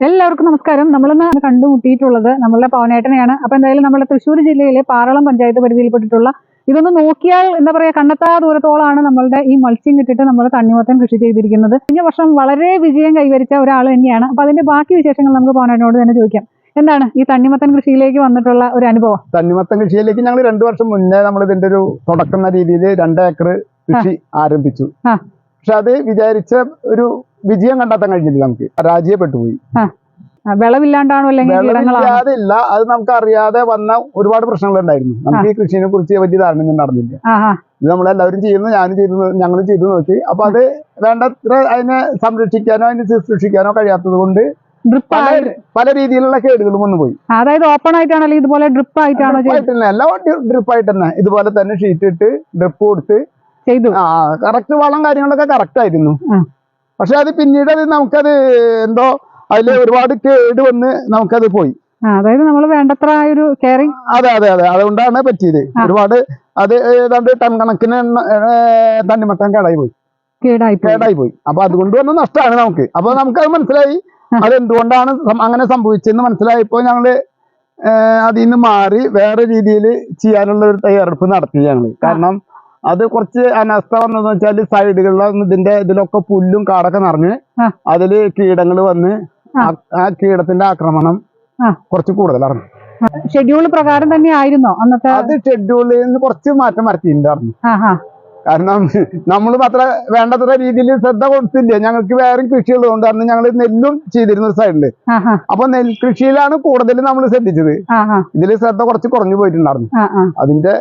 എല്ലാവർക്കും നമസ്കാരം. നമ്മളിന്ന് കണ്ടുമുട്ടിയിട്ടുള്ളത് നമ്മളുടെ പവനേട്ടനെയാണ്. അപ്പൊ എന്തായാലും നമ്മുടെ തൃശ്ശൂർ ജില്ലയിലെ പാറളം പഞ്ചായത്ത് പരിധിയിൽപ്പെട്ടിട്ടുള്ള ഇതൊന്ന് നോക്കിയാൽ എന്താ പറയാ കണ്ടെത്താ ദൂരത്തോളാണ് നമ്മളുടെ ഈ മത്സ്യം കിട്ടിയിട്ട് നമ്മൾ തണ്ണിമത്തൻ കൃഷി ചെയ്തിരിക്കുന്നത്. കഴിഞ്ഞ വർഷം വളരെ വിജയം കൈവരിച്ച ഒരാൾ തന്നെയാണ്. അപ്പൊ അതിന്റെ ബാക്കി വിശേഷങ്ങൾ നമുക്ക് പവനേട്ടനോട് തന്നെ ചോദിക്കാം. എന്താണ് ഈ തണ്ണിമത്തൻ കൃഷിയിലേക്ക് വന്നിട്ടുള്ള ഒരു അനുഭവം? തണ്ണിമത്തൻ കൃഷിയിലേക്ക് ഞങ്ങൾ രണ്ടു വർഷം മുന്നേ നമ്മൾ ഇതിന്റെ ഒരു തുടക്കുന്ന രീതിയിൽ രണ്ട് ഏക്കർ കൃഷി ആരംഭിച്ചു. പക്ഷെ അത് വിചാരിച്ച ഒരു വിജയം കണ്ടെത്താൻ കഴിഞ്ഞില്ല നമുക്ക്. പരാജയപ്പെട്ടു പോയി ആ, വിളവില്ലാണ്ടാണോ അല്ലെങ്കിൽ ഇല്ല അത് നമുക്ക് അറിയാതെ വന്ന ഒരുപാട് പ്രശ്നങ്ങൾ ഉണ്ടായിരുന്നു നമുക്ക് ഈ കൃഷിനെ കുറിച്ച് വലിയ ധാരണയൊന്നും നടന്നില്ല. ഇത് നമ്മളെല്ലാവരും ചെയ്യുന്നു ഞാനും ചെയ്തു ഞങ്ങളും ചെയ്തു നോക്കി. അപ്പൊ അത് വേണ്ടത്ര അതിനെ സംരക്ഷിക്കാനോ അതിനെ ശുശ്രൂഷിക്കാനോ കഴിയാത്തത് കൊണ്ട് ഡ്രിപ്പ് പല രീതിയിലുള്ള കേടുകളും വന്നു പോയി. അതായത് ഓപ്പൺ ആയിട്ടാണോ ഇതുപോലെ ഡ്രിപ്പ് ആയിട്ടാണോ എല്ലാം ഡ്രിപ്പ് ആയിട്ട് തന്നെ ഇതുപോലെ തന്നെ ഷീറ്റ് ഇട്ട് ഡ്രിപ്പ് കൊടുത്ത് ചെയ്തു. ആ കറക്റ്റ് വളം കാര്യങ്ങളൊക്കെ കറക്റ്റ് ആയിരുന്നു. പക്ഷെ അത് പിന്നീട് അത് നമുക്കത് എന്തോ അതിൽ ഒരുപാട് കേട് വന്ന് നമുക്കത് പോയി. അതായത് നമ്മൾ വേണ്ടത്ര ഒരു കെയറിങ് അതെ അതെ അതെ. അതുകൊണ്ടാണ് പറ്റിയത്. ഒരുപാട് അത് ഏതാണ്ട് ടൺ കണക്കിന് തണ്ണിമത്തം കേടായി പോയി. കേടായി പോയി. കേടായി പോയി. അപ്പൊ അതുകൊണ്ട് വന്ന നഷ്ടമാണ് നമുക്ക്. അപ്പൊ നമുക്ക് അത് മനസ്സിലായി അതെന്തുകൊണ്ടാണ് അങ്ങനെ സംഭവിച്ചെന്ന് മനസ്സിലായപ്പോ ഞങ്ങൾ അതിൽ നിന്ന് മാറി വേറെ രീതിയിൽ ചെയ്യാനുള്ള ഒരു തയ്യാറെടുപ്പ് നടത്തി ഞങ്ങൾ കാരണം അത് കുറച്ച് അനസ്ഥ വന്നതെന്ന് വെച്ചാൽ സൈഡുകളിലും ഇതിന്റെ ഇതിലൊക്കെ പുല്ലും കാടൊക്കെ നിറഞ്ഞ്. അതിൽ കീടങ്ങൾ വന്ന് ആ. കീടത്തിന്റെ ആക്രമണം. കുറച്ച് കൂടുതലാണ് ഷെഡ്യൂൾ പ്രകാരം തന്നെ ആയിരുന്നോ അന്നത്തെ? അത് ഷെഡ്യൂളിൽ നിന്ന് കുറച്ച് മാറ്റം വരുത്തിയിട്ടുണ്ടായിരുന്നു. കാരണം നമ്മൾ അത്ര വേണ്ടത്ര രീതിയിൽ ശ്രദ്ധ കൊടുത്തില്ല? ഞങ്ങൾക്ക് വേറെ കൃഷിയുള്ളതുകൊണ്ട് അന്ന് ഞങ്ങൾ നെല്ലും ചെയ്തിരുന്ന ഒരു സൈഡിൽ അപ്പൊ നെൽകൃഷിയിലാണ് കൂടുതൽ നമ്മൾ ശ്രദ്ധിച്ചത്. ഇതിൽ ശ്രദ്ധ കുറച്ച് കുറഞ്ഞു പോയിട്ടുണ്ടായിരുന്നു. അതിന്റെ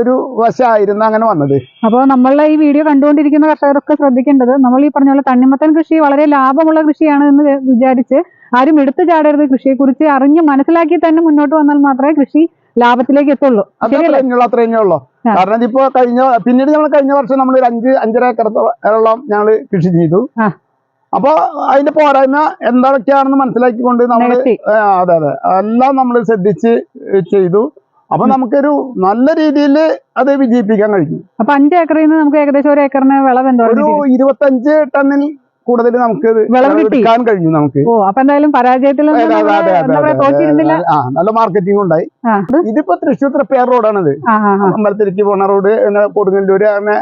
ഒരു വശമായിരുന്നു അങ്ങനെ വന്നത്. അപ്പോൾ നമ്മളെ ഈ വീഡിയോ കണ്ടുകൊണ്ടിരിക്കുന്ന കർഷകരൊക്കെ ശ്രദ്ധിക്കേണ്ടത് നമ്മൾ ഈ പറഞ്ഞ പോലെ തണ്ണിമത്തൻ കൃഷി വളരെ ലാഭമുള്ള കൃഷിയാണ് എന്ന് വിചാരിച്ച് ആരും എടുത്തു ചാടരുത് കൃഷിയെക്കുറിച്ച് അറിഞ്ഞ് മനസ്സിലാക്കി തന്നെ മുന്നോട്ട് വന്നാൽ മാത്രമേ കൃഷി ലാഭത്തിലേക്ക് എത്തുള്ളൂ. അത് ശരിയല്ലേ? അത്രയുള്ളൂ അത്രയുള്ളൂ കാരണം ഇപ്പോ കഴിഞ്ഞ പിന്നീട് നമ്മൾ കഴിഞ്ഞ വർഷം നമ്മൾ ഒരു അഞ്ച് അഞ്ചര ഏക്കറത്തോളം ഞങ്ങൾ കൃഷി ചെയ്തു. അപ്പൊ അതിന്റെ പോരായ്മ എന്തൊക്കെയാണെന്ന് മനസ്സിലാക്കിക്കൊണ്ട് നമ്മൾ അതെ അതെ. എല്ലാം നമ്മൾ ശ്രദ്ധിച്ച് ചെയ്തു. അപ്പൊ നമുക്കൊരു നല്ല രീതിയിൽ അത് വിജയിപ്പിക്കാൻ കഴിഞ്ഞു അപ്പൊ അഞ്ച് ഏക്കറിൽ നിന്ന് നമുക്ക് ഏകദേശം ഒരു ഏക്കറിന് വിളവ് എന്തോ ഒരു ഇരുപത്തഞ്ച് ടണ്ണിൽ കൂടുതൽ നമുക്ക് വിൽക്കാൻ എടുക്കാൻ കഴിഞ്ഞു നമുക്ക്. ഓ അപ്പൊ എന്തായാലും പരാജയത്തിൽ നല്ല മാർക്കറ്റിംഗ് ഉണ്ടായി. ഇതിപ്പോ തൃശ്ശൂർ തൃപ്പയാർ റോഡാണിത്. അമ്പലത്തിലേക്ക് പോണ റോഡ് കൊടുങ്ങല്ലൂര് അങ്ങനെ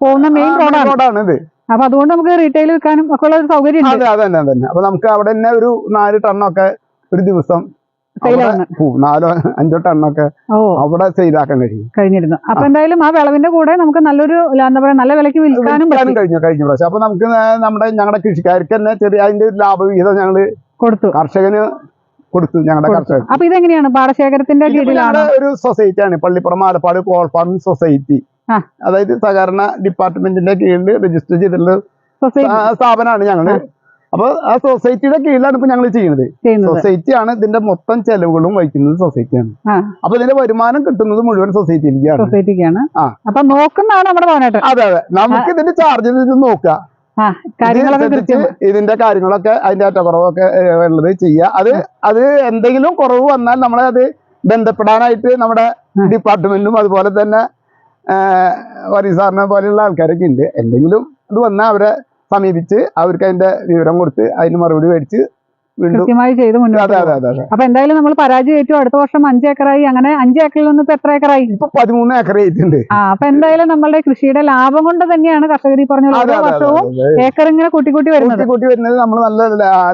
പോകുന്ന മെയിൻ റോഡാണ് റോഡാണ് ഇത് അപ്പൊ അതുകൊണ്ട് നമുക്ക് റീറ്റെയിൽ വിൽക്കാനും ഒക്കെ ഉള്ള ഒരു സൗകര്യം അതെ അതെ അതെ തന്നെ അപ്പൊ നമുക്ക് അവിടെ തന്നെ ഒരു നാല് ടണ്ണൊക്കെ ഒരു ദിവസം. നാലോ അഞ്ചോ ടണ്ണൊക്കെ അവിടെ സെയിലാക്കാൻ കഴിയും. കഴിഞ്ഞിരുന്നു. അപ്പൊ എന്തായാലും ആ വിളവിന്റെ കൂടെ നമുക്ക് നല്ലൊരു എന്താ പറയാ നല്ല വിലക്ക് വിൽക്കാനും കഴിഞ്ഞു കഴിഞ്ഞു പ്രാവശ്യം. അപ്പൊ നമുക്ക് നമ്മുടെ ഞങ്ങളുടെ കൃഷിക്കാർക്ക് തന്നെ ചെറിയ അതിന്റെ ലാഭവിഹിതം ഞങ്ങൾ കൊടുത്തു. കർഷകന് കൊടുത്തു ഞങ്ങളുടെ. കർഷകർ അപ്പൊ ഇതെങ്ങനെയാണ്? പാടശേഖരത്തിന്റെ കീഴിലാണ്? ഒരു സൊസൈറ്റി ആണ് പള്ളിപ്പുറം ആലപ്പാട് കോൾ ഫാമിംഗ് സൊസൈറ്റി അതായത് സഹകരണ ഡിപ്പാർട്ട്മെന്റിന്റെ കീഴിൽ രജിസ്റ്റർ ചെയ്തിട്ടുള്ള സ്ഥാപനമാണ് ഞങ്ങൾ. അപ്പൊ ആ സൊസൈറ്റിയുടെ കീഴിലാണ് ഇപ്പൊ ഞങ്ങൾ ചെയ്യുന്നത്. സൊസൈറ്റിയാണ് സൊസൈറ്റി ആണ് ഇതിന്റെ മൊത്തം ചെലവുകളും വഹിക്കുന്നത് സൊസൈറ്റിയാണ് അപ്പൊ ഇതിന്റെ വരുമാനം കിട്ടുന്നത് മുഴുവൻ സൊസൈറ്റിയിലേക്കാണ് സൊസൈറ്റിക്കാണ് ആ. അപ്പൊ നോക്കുന്നതാണ് നമ്മുടെ അതെ അതെ. നമുക്ക് ഇതിന്റെ ചാർജ് നോക്കുക ഇതിന്റെ കാര്യങ്ങളൊക്കെ അതിന്റെ അറ്റക്കുറവൊക്കെ ഏഹ്, ഉള്ളത് ചെയ്യുക അത് അത് എന്തെങ്കിലും കുറവ് വന്നാൽ നമ്മളെ അത് ബന്ധപ്പെടാനായിട്ട് നമ്മുടെ ഡിപ്പാർട്ട്മെന്റിലും ഡിപ്പാർട്ട്മെന്റും അതുപോലെ തന്നെ വരി സാറിനെ പോലെയുള്ള ആൾക്കാരൊക്കെ ഉണ്ട്. എന്തെങ്കിലും ഇത് വന്നാൽ അവരെ സമീപിച്ച് അവർക്ക് അതിന്റെ വിവരം കൊടുത്ത് അതിന് മറുപടി മേടിച്ച് കൃത്യമായി ചെയ്ത് മുന്നോട്ട് അപ്പൊ എന്തായാലും നമ്മൾ പരാജയം അടുത്ത വർഷം അഞ്ച് ഏക്കറായി. അങ്ങനെ അഞ്ച് ഏക്കറിൽ നിന്ന് ഇപ്പൊ എത്ര ഏക്കറായി? ഇപ്പൊ പതിമൂന്ന് ഏക്കർ ആയിട്ടുണ്ട്. ആ അപ്പൊ എന്തായാലും നമ്മളുടെ കൃഷിയുടെ ലാഭം കൊണ്ട് തന്നെയാണ് കർഷകർ ഈ പറഞ്ഞ പോലെ അതെ ഓരോ വർഷവും ഏക്കർ ഇങ്ങനെ കൂട്ടി കൂട്ടി വരുന്നത്. കൂട്ടി വരുന്നത് നമ്മൾ നല്ല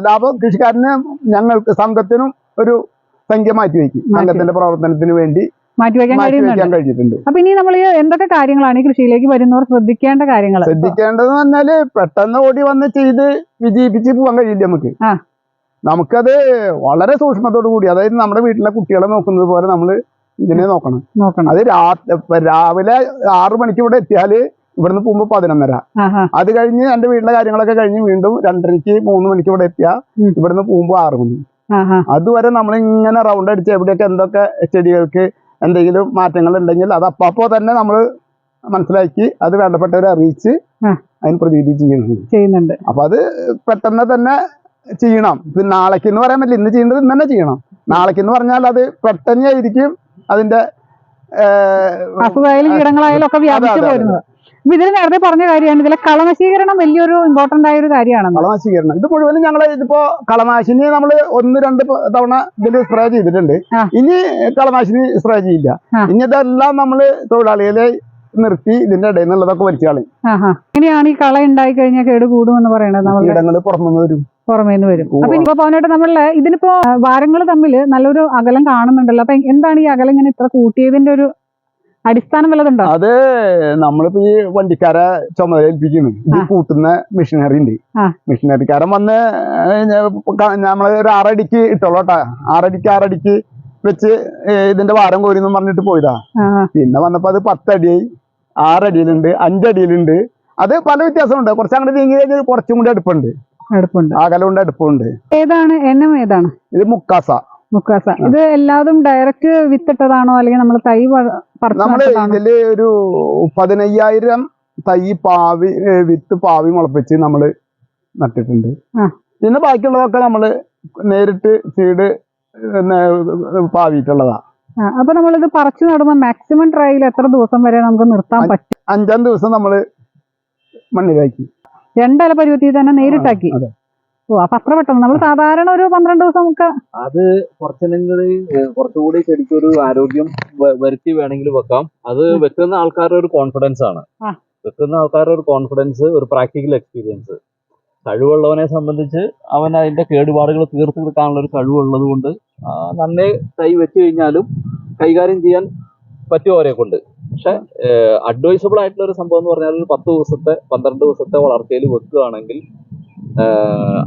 ലാഭം കൃഷിക്കാരന് ഞങ്ങൾക്ക് സംഘത്തിനും ഒരു സംഖ്യ മാറ്റി വയ്ക്കും. സംഘത്തിന്റെ പ്രവർത്തനത്തിന് വേണ്ടി മാറ്റിവെക്കാൻ മാറ്റി കഴിയുന്നുണ്ട്. അപ്പൊ ഇനി നമ്മൾ എന്തൊക്കെ കാര്യങ്ങളാണ് ഈ കൃഷിയിലേക്ക് വരുന്നവർ ശ്രദ്ധിക്കേണ്ട കാര്യങ്ങൾ ശ്രദ്ധിക്കേണ്ടത് പറഞ്ഞാൽ പെട്ടെന്ന് ഓടി വന്ന് ചെയ്ത് വിജയിപ്പിച്ച് പോകാൻ കഴിയില്ല നമുക്ക്. നമുക്കത് വളരെ സൂക്ഷ്മത്തോടു കൂടി അതായത് നമ്മുടെ വീട്ടിലെ കുട്ടികളെ നോക്കുന്നത് പോലെ നമ്മൾ ഇതിനെ നോക്കണം. നോക്കണം. അത് രാവിലെ ആറു മണിക്ക് ഇവിടെ എത്തിയാൽ ഇവിടുന്ന് പോകുമ്പോ പതിനൊന്നര. അത് കഴിഞ്ഞ് എന്റെ വീട്ടിലെ കാര്യങ്ങളൊക്കെ കഴിഞ്ഞ് വീണ്ടും രണ്ടരയ്ക്ക് മൂന്ന് മണിക്ക് ഇവിടെ എത്തിയ. ഇവിടുന്ന് പോകുമ്പോ ആറു മണി. അതുവരെ നമ്മൾ ഇങ്ങനെ റൗണ്ട് അടിച്ച് എവിടെയൊക്കെ എന്തൊക്കെ ചെടികൾക്ക് എന്തെങ്കിലും മാറ്റങ്ങൾ ഉണ്ടെങ്കിൽ അത് അപ്പാപ്പോ തന്നെ നമ്മൾ മനസ്സിലാക്കി അത് വേണ്ടപ്പെട്ടവരെ അറിയിച്ച്. അതിന് പ്രതിവിധി ചെയ്യുന്നുണ്ട്. ചെയ്യുന്നുണ്ട്. അപ്പൊ അത് പെട്ടെന്ന് തന്നെ ചെയ്യണം. പിന്നെ നാളേക്ക് എന്ന് പറയാൻ പറ്റില്ല. ഇന്ന് ചെയ്യേണ്ടത് ഇന്ന് തന്നെ ചെയ്യണം. നാളേക്ക് എന്ന് പറഞ്ഞാൽ അത് പെട്ടെന്നായിരിക്കും അതിന്റെ അസുഖമായാലും കീടങ്ങളായാലും ഒക്കെ വ്യാപിച്ചു പോരുന്നത്. അപ്പൊ ഇതിൽ നേരത്തെ പറഞ്ഞ കാര്യമാണ്. ഇതിലെ കളനശീകരണം വലിയൊരു ഇമ്പോർട്ടന്റ് ആയ ഒരു കാര്യമാണ്. കളനാശീകരണം ഇത് മുഴുവനും ഞങ്ങൾ ഇതിപ്പോ കളനാശിനി നമ്മൾ ഒന്ന് രണ്ട് തവണ ഇതിൽ സ്പ്രേ ചെയ്തിട്ടുണ്ട്. ഇനി കളനാശിനി സ്പ്രേ ചെയ്യില്ല. ഇനി ഇതെല്ലാം നമ്മൾ തൊഴിലാളികളെ നിർത്തി ഇതിന്റെ ഇടയിൽ നിന്നുള്ളതൊക്കെ വലിച്ചു കളയും. ആഹാ ഈ കള ഉണ്ടായി കഴിഞ്ഞാൽ കേട് കൂടുമെന്ന് പറയുന്നത് കീടങ്ങൾ പുറത്തുനിന്ന് വരും. പുറമേന്ന് വരും. അപ്പൊ ഇനിയിപ്പോ പവനായിട്ട് നമ്മൾ ഇതിനിപ്പോ വാരങ്ങൾ തമ്മിൽ നല്ലൊരു അകലം കാണുന്നുണ്ടല്ലോ. അപ്പൊ എന്താണ് ഈ അകലം ഇങ്ങനെ ഇത്ര കൂട്ടിയതിന്റെ ഒരു അടിസ്ഥാനം വല്ലതുണ്ടോ അത് നമ്മളിപ്പോ ഈ വണ്ടിക്കാരെ ചുമതല ഏൽപ്പിക്കുന്നു. ഇത്. കൂട്ടുന്ന മെഷീനറി ഉണ്ട്. മെഷീനറിക്കാരൻ വന്ന് നമ്മൾ ഒരു ആറടിക്ക് ഇട്ടോളൂട്ടാ ആറടിക്ക് ആറടിക്ക് വെച്ച് ഇതിന്റെ വാരം കോരിന്നും പറഞ്ഞിട്ട് പോയതാ. പിന്നെ വന്നപ്പോ അത് പത്തടിയായി. ആറടിയിലുണ്ട് അഞ്ചടിയിലുണ്ട്. അത് പല വ്യത്യാസമുണ്ട്. കുറച്ച് അങ്ങോട്ട് നീങ്ങി കഴിഞ്ഞാൽ കുറച്ചും കൂടി അടുപ്പുണ്ട്. അടുപ്പുണ്ട്. അകലുണ്ട് അടുപ്പുണ്ട്. ഏതാണ്? എണ്ണം ഏതാണ്? ഇത് മുക്കാസ. മുക്കാസ ഇത് എല്ലാതും ഡയറക്റ്റ് വിത്തിട്ടതാണോ? അല്ലെങ്കിൽ നമ്മൾ തൈ നമ്മൾ ഇതിൽ ഒരു പതിനയ്യായിരം തൈ പാവി വിത്ത് പാവി മുളപ്പിച്ച് നമ്മൾ നട്ടിട്ടുണ്ട്. പിന്നെ ബാക്കിയുള്ളതൊക്കെ നമ്മൾ നേരിട്ട് സീഡ് പാവിയിട്ടുള്ളതാ. അപ്പൊ നമ്മളിത് പറിച്ചു നടുന്ന മാക്സിമം ട്രയൽ എത്ര ദിവസം വരെ നമുക്ക് നിർത്താൻ പറ്റും? അഞ്ചാം ദിവസം നമ്മൾ മണ്ണിലാക്കി. രണ്ടല പരുവത്തിൽ തന്നെ നേരിട്ടാക്കി. ഓ അപ്പൊ അത്ര പെട്ടെന്ന്. നമ്മൾ സാധാരണ ഒരു പന്ത്രണ്ട് ദിവസം നമുക്ക് അത് കുറച്ചെങ്കിൽ കുറച്ചുകൂടി ശരിക്കും ഒരു ആരോഗ്യം വരുത്തി വേണമെങ്കിൽ വെക്കാം. അത് വെക്കുന്ന ആൾക്കാരുടെ ഒരു കോൺഫിഡൻസ് ആണ്. വെക്കുന്ന ആൾക്കാരുടെ ഒരു കോൺഫിഡൻസ് ഒരു പ്രാക്ടിക്കൽ എക്സ്പീരിയൻസ് കഴിവുള്ളവനെ സംബന്ധിച്ച് അവൻ അതിന്റെ കേടുപാടുകൾ തീർത്തു കിട്ടാനുള്ള ഒരു കഴിവുള്ളത് കൊണ്ട് നന്നേ തൈ വെച്ച് കഴിഞ്ഞാലും കൈകാര്യം ചെയ്യാൻ പറ്റും അവരെ കൊണ്ട്. പക്ഷെ അഡ്വൈസബിൾ ആയിട്ടുള്ള ഒരു സംഭവം എന്ന് പറഞ്ഞാൽ ഒരു പത്ത് ദിവസത്തെ പന്ത്രണ്ട് ദിവസത്തെ വളർച്ചയിൽ വെക്കുകയാണെങ്കിൽ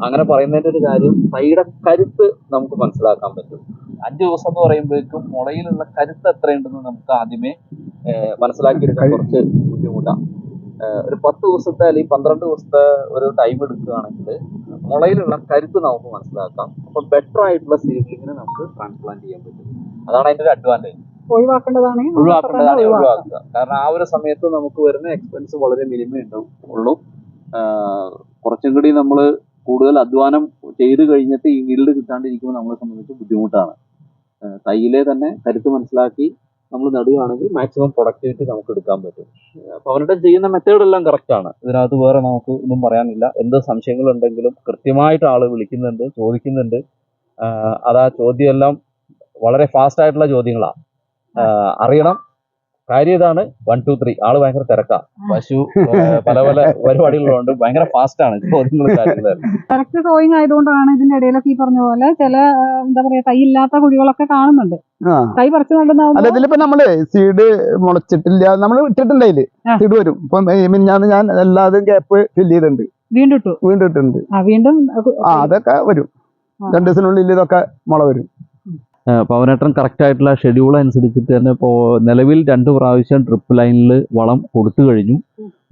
അങ്ങനെ പറയുന്നതിന്റെ ഒരു കാര്യം തൈയുടെ കരുത്ത് നമുക്ക് മനസ്സിലാക്കാൻ പറ്റും. അഞ്ച് ദിവസം എന്ന് പറയുമ്പോഴേക്കും മുളയിലുള്ള കരുത്ത് എത്രയുണ്ടെന്ന് നമുക്ക് ആദ്യമേ മനസ്സിലാക്കി മനസ്സിലാക്കിയെടുക്കാൻ കുറച്ച് ബുദ്ധിമുട്ടാണ് ഒരു പത്ത് ദിവസത്തെ അല്ലെങ്കിൽ പന്ത്രണ്ട് ദിവസത്തെ ഒരു ടൈം എടുക്കുകയാണെങ്കിൽ മുളയിലുള്ള കരുത്ത് നമുക്ക് മനസ്സിലാക്കാം. അപ്പൊ ബെറ്റർ ആയിട്ടുള്ള സീഡ്ലിങ്ങിന് നമുക്ക് ട്രാൻസ്പ്ലാന്റ് ചെയ്യാൻ പറ്റും. അതാണ് അതിന്റെ ഒരു അഡ്വാന്റേജ് ഒഴിവാക്കേണ്ടതാണെങ്കിൽ നമ്മൾ ഒഴിവാക്കേണ്ടതാണ് ഒഴിവാക്കുക. കാരണം ആ ഒരു സമയത്ത് നമുക്ക് വരുന്ന എക്സ്പെൻസ് വളരെ മിനിമം ഉണ്ടാവും. ഉള്ളൂ. കുറച്ചും കൂടി നമ്മൾ കൂടുതൽ അധ്വാനം ചെയ്ത് കഴിഞ്ഞിട്ട് ഈ ഗിൽഡ് കിട്ടാണ്ടിരിക്കുമ്പോൾ നമ്മളെ സംബന്ധിച്ച് ബുദ്ധിമുട്ടാണ്. തൈയിലെ തന്നെ കരുത്ത് മനസ്സിലാക്കി നമ്മൾ നടുകയാണെങ്കിൽ മാക്സിമം പ്രൊഡക്ടിവിറ്റി നമുക്ക് എടുക്കാൻ പറ്റും. അപ്പോൾ അവരുടെ ചെയ്യുന്ന മെത്തേഡ് എല്ലാം ആണ്. ഇതിനകത്ത് വേറെ നമുക്ക് ഒന്നും പറയാനില്ല. എന്ത് സംശയങ്ങളുണ്ടെങ്കിലും കൃത്യമായിട്ട് ആൾ വിളിക്കുന്നുണ്ട് ചോദിക്കുന്നുണ്ട്. അതാ ചോദ്യമെല്ലാം വളരെ ഫാസ്റ്റ് ആയിട്ടുള്ള ചോദ്യങ്ങളാണ് അറിയണം. കാര്യം ഇതാണ് വൺ ടു ത്രീ ആൾ ഭയങ്കര തിരക്കാ. പശു പല പല പരിപാടികളുണ്ട്. ഭയങ്കര ഫാസ്റ്റ് ആണ് കറക്റ്റ് സോയിങ് ആയതുകൊണ്ടാണ് ഇതിന്റെ ഇടയിലൊക്കെ ഈ പറഞ്ഞ പോലെ ചില എന്താ പറയാ തൈ ഇല്ലാത്ത കുഴികളൊക്കെ കാണുന്നുണ്ട്. കൈ തൈ പറിച്ചു നടുന്ന ഇതിലിപ്പോ നമ്മൾ സീഡ് മുളച്ചിട്ടില്ല നമ്മൾ ഇട്ടിട്ടുണ്ട് അതിൽ. സീഡ് വരും. ഇപ്പൊ ഞാൻ ഞാൻ എല്ലാതും ഗ്യാപ്പ് ഫില്ല് ചെയ്തിട്ടുണ്ട്. വീണ്ടും ഇട്ടു. വീണ്ടും ഇട്ടിട്ടുണ്ട്. വീണ്ടും ആ അതൊക്കെ വരും. രണ്ടു ദിവസത്തിനുള്ളിൽ ഇതൊക്കെ മുള വരും. പവനേട്ടൻ കറക്റ്റ് ആയിട്ടുള്ള ഷെഡ്യൂൾ അനുസരിച്ചിട്ട് തന്നെ ഇപ്പോൾ നിലവിൽ രണ്ട് പ്രാവശ്യം ട്രിപ്പ് ലൈനിൽ വളം കൊടുത്തു കഴിഞ്ഞു.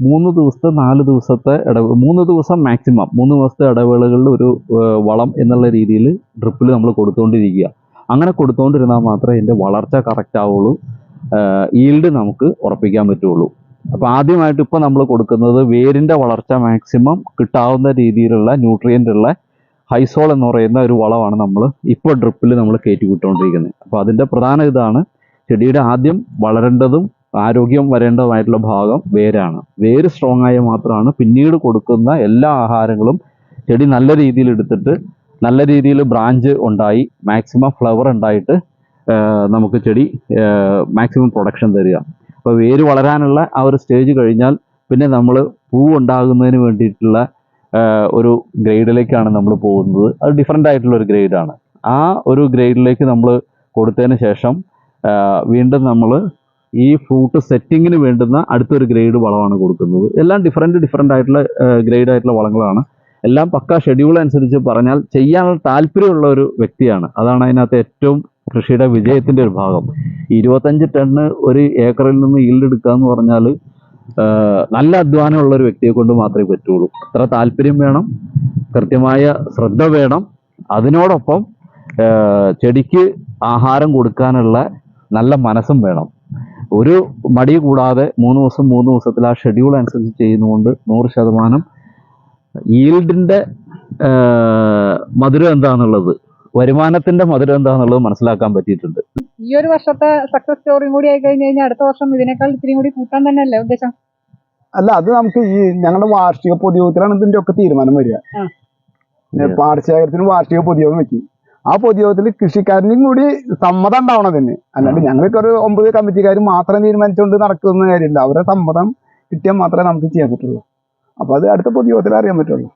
മൂന്ന് ദിവസത്തെ നാല് ദിവസത്തെ ഇടവ് മൂന്ന് ദിവസം മാക്സിമം മൂന്ന് ദിവസത്തെ ഇടവേളകളിൽ ഒരു വളം എന്നുള്ള രീതിയിൽ ഡ്രിപ്പിൽ നമ്മൾ കൊടുത്തുകൊണ്ടിരിക്കുക അങ്ങനെ കൊടുത്തുകൊണ്ടിരുന്നാൽ മാത്രമേ ഇതിന്റെ വളർച്ച കറക്റ്റ് ആവുള്ളൂ. ഈൽഡ് നമുക്ക് ഉറപ്പിക്കാൻ പറ്റുള്ളൂ. അപ്പോൾ ആദ്യമായിട്ട് ഇപ്പോൾ നമ്മൾ കൊടുക്കുന്നത് വേരിന്റെ വളർച്ച മാക്സിമം കിട്ടാവുന്ന രീതിയിലുള്ള ന്യൂട്രിയന്റ് ഉള്ള ഹൈസോൾ എന്ന് പറയുന്ന ഒരു വളമാണ് നമ്മൾ ഇപ്പോൾ ഡ്രിപ്പിൽ നമ്മൾ കയറ്റി വിട്ടുകൊണ്ടിരിക്കുന്നത് അപ്പോൾ അതിന്റെ പ്രധാന ഇതാണ് ചെടിയുടെ ആദ്യം വളരേണ്ടതും ആരോഗ്യം വരേണ്ടതുമായിട്ടുള്ള ഭാഗം വേരാണ്. വേര് സ്ട്രോങ് ആയ മാത്രമാണ് പിന്നീട് കൊടുക്കുന്ന എല്ലാ ആഹാരങ്ങളും ചെടി നല്ല രീതിയിൽ എടുത്തിട്ട് നല്ല രീതിയിൽ ബ്രാഞ്ച് ഉണ്ടായി മാക്സിമം ഫ്ലവർ ഉണ്ടായിട്ട് നമുക്ക് ചെടി മാക്സിമം പ്രൊഡക്ഷൻ തരിക. അപ്പോൾ വേര് വളരാനുള്ള ആ ഒരു സ്റ്റേജ് കഴിഞ്ഞാൽ പിന്നെ നമ്മൾ പൂ ഉണ്ടാകുന്നതിന് വേണ്ടിയിട്ടുള്ള ഒരു ഗ്രേഡിലേക്കാണ് നമ്മൾ പോകുന്നത്. അത് ഡിഫറെന്റ് ആയിട്ടുള്ള ഒരു ഗ്രേഡാണ് ആ ഒരു ഗ്രേഡിലേക്ക് നമ്മൾ കൊടുത്തതിന് ശേഷം വീണ്ടും നമ്മൾ ഈ ഫ്രൂട്ട് സെറ്റിങ്ങിന് വേണ്ടുന്ന അടുത്തൊരു ഗ്രേഡ് വളമാണ് കൊടുക്കുന്നത്. എല്ലാം ഡിഫറെന്റ് ഡിഫറെന്റ് ആയിട്ടുള്ള ഗ്രേഡ് ആയിട്ടുള്ള വളങ്ങളാണ്. എല്ലാം പക്ക ഷെഡ്യൂൾ അനുസരിച്ച് പറഞ്ഞാൽ ചെയ്യാനുള്ള താല്പര്യമുള്ള ഒരു വ്യക്തിയാണ്. അതാണ് അതിനകത്ത് ഏറ്റവും കൃഷിയുടെ വിജയത്തിന്റെ ഒരു ഭാഗം. ഇരുപത്തഞ്ച് ടണ്ണ് ഒരു ഏക്കറിൽ നിന്ന് ഈൽഡ് എടുക്കുക എന്ന് പറഞ്ഞാൽ നല്ല അധ്വാനമുള്ള ഒരു വ്യക്തിയെ കൊണ്ട് മാത്രമേ പറ്റുള്ളൂ. അത്ര താല്പര്യം വേണം കൃത്യമായ ശ്രദ്ധ വേണം. അതിനോടൊപ്പം ചെടിക്ക് ആഹാരം കൊടുക്കാനുള്ള നല്ല മനസ്സും വേണം. ഒരു മടി കൂടാതെ മൂന്ന് ദിവസം മൂന്ന് ദിവസത്തിൽ ആ ഷെഡ്യൂൾ അനുസരിച്ച് ചെയ്യുന്നതുകൊണ്ട് നൂറ് ശതമാനം ഈൽഡിന്റെ മധുരം എന്താണെന്നുള്ളത് വരുമാനത്തിന്റെ മധുരം എന്താണെന്നുള്ളത് മനസ്സിലാക്കാൻ പറ്റിയിട്ടുണ്ട്. ഈ ഒരു വർഷത്തെ സക്സസ് സ്റ്റോറിയും കൂടി ആയി കഴിഞ്ഞു കഴിഞ്ഞാൽ അടുത്ത വർഷം ഇതിനേക്കാൾ ഇത്തിരി കൂടി കൂട്ടാൻ തന്നെയല്ലേ ഉദ്ദേശം? അല്ല അത് നമുക്ക് ഈ ഞങ്ങളുടെ വാർഷിക പൊതുയോഗത്തിലാണ് ഇതിന്റെ ഒക്കെ തീരുമാനം വരിക. ആ. പാടശേഖരത്തിന് വാർഷിക പൊതുയോഗം വെക്കും. ആ പൊതുയോഗത്തിൽ കൃഷിക്കാരനും കൂടി സമ്മതം ഉണ്ടാവണം തന്നെ അല്ലാണ്ട് ഞങ്ങൾക്ക് ഒരു ഒമ്പത് കമ്മിറ്റിക്കാർ മാത്രം തീരുമാനിച്ചുകൊണ്ട് നടക്കുന്ന കാര്യമില്ല അവരുടെ സമ്മതം കിട്ടിയാൽ മാത്രമേ നമുക്ക് ചെയ്യാൻ പറ്റുള്ളൂ. അപ്പൊ അത് അടുത്ത പൊതുയോഗത്തിൽ അറിയാൻ പറ്റുള്ളൂ.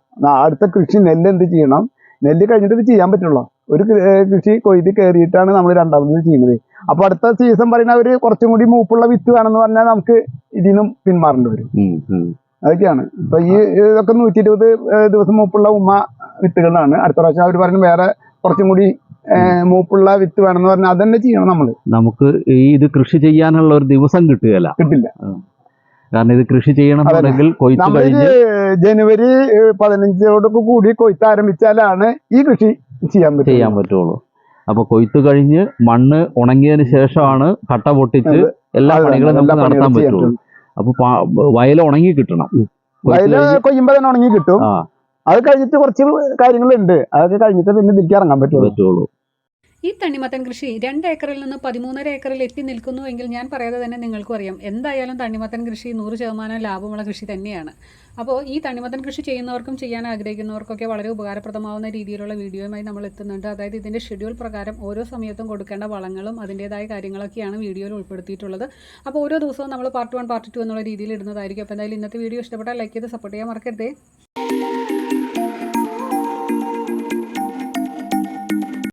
അടുത്ത കൃഷി നെല്ല് എന്ത് ചെയ്യണം? നെല്ല് കഴിഞ്ഞിട്ട് ഇത് ചെയ്യാൻ പറ്റുള്ളൂ. ഒരു കൃഷി കൊയ്ത് കയറിയിട്ടാണ് നമ്മൾ രണ്ടാമത് ചെയ്യുന്നത്. അപ്പൊ അടുത്ത സീസൺ പറയുന്ന അവർ കുറച്ചും കൂടി മൂപ്പുള്ള വിത്ത് വേണമെന്ന് പറഞ്ഞാൽ നമുക്ക് ഇതിനും പിന്മാറേണ്ടി വരും. അതൊക്കെയാണ്. ഇപ്പൊ ഈ ഇതൊക്കെ നൂറ്റി ഇരുപത് ദിവസം മൂപ്പുള്ള ഉമ്മ വിത്തുകളാണ്. അടുത്ത പ്രാവശ്യം അവർ പറഞ്ഞു വേറെ കുറച്ചും കൂടി മൂപ്പുള്ള വിത്ത് വേണമെന്ന് പറഞ്ഞാൽ അതന്നെ ചെയ്യണം നമ്മൾ നമുക്ക് ഈ ഇത് കൃഷി ചെയ്യാനുള്ള ഒരു ദിവസം കിട്ടുകയല്ല. കിട്ടില്ല. കാരണം ഇത് കൃഷി ചെയ്യണം കൊയ്ത്ത് കഴിഞ്ഞ് ജനുവരി പതിനഞ്ചോടൊക്കെ കൂടി കൊയ്ത്ത് ആരംഭിച്ചാലാണ് ഈ കൃഷി ചെയ്യാൻ ചെയ്യാൻ പറ്റുള്ളൂ. അപ്പൊ കൊയ്ത്ത് കഴിഞ്ഞ് മണ്ണ് ഉണങ്ങിയതിന് ശേഷമാണ് കട്ട പൊട്ടിച്ച് എല്ലാ പണികളും നമുക്ക് നടത്താൻ പറ്റുള്ളൂ. അപ്പൊ വയല വയൽ ഉണങ്ങി കിട്ടണം. വയൽ കൊയ്യുമ്പോ തന്നെ ഉണങ്ങി കിട്ടും. അത് കഴിഞ്ഞിട്ട് കുറച്ച് കാര്യങ്ങളുണ്ട്. അതൊക്കെ കഴിഞ്ഞിട്ട് പിന്നെ തിരിച്ചിറങ്ങാൻ പറ്റുള്ളൂ. ഈ തണ്ണിമത്തൻ കൃഷി രണ്ട് ഏക്കറിൽ നിന്ന് പതിമൂന്നര ഏക്കറിൽ എത്തി നിൽക്കുന്നുവെങ്കിൽ ഞാൻ പറയാതെ തന്നെ നിങ്ങൾക്കും അറിയാം. എന്തായാലും തണ്ണിമത്തൻ കൃഷി നൂറ് ശതമാനം ലാഭമുള്ള കൃഷി തന്നെയാണ്. അപ്പോൾ ഈ തണ്ണിമത്തൻ കൃഷി ചെയ്യുന്നവർക്കും ചെയ്യാൻ ആഗ്രഹിക്കുന്നവർക്കൊക്കെ വളരെ ഉപകാരപ്രദമാവുന്ന രീതിയിലുള്ള വീഡിയോയുമായി നമ്മൾ എത്തുന്നുണ്ട്. അതായത് ഇതിന്റെ ഷെഡ്യൂൾ പ്രകാരം ഓരോ സമയത്തും കൊടുക്കേണ്ട വളങ്ങളും അതിന്റേതായ കാര്യങ്ങളൊക്കെയാണ് വീഡിയോയിൽ ഉൾപ്പെടുത്തിയിട്ടുള്ളത്. അപ്പോൾ ഓരോ ദിവസവും നമ്മൾ പാർട്ട് വൺ പാർട്ട് ടു എന്നുള്ള രീതിയിൽ ഇടുന്നതായിരിക്കും. അപ്പോൾ എന്തായാലും ഇന്നത്തെ വീഡിയോ ഇഷ്ടപ്പെട്ടാൽ ലൈക്ക് ചെയ്ത് സപ്പോർട്ട് ചെയ്യാൻ മറക്കരുതേ.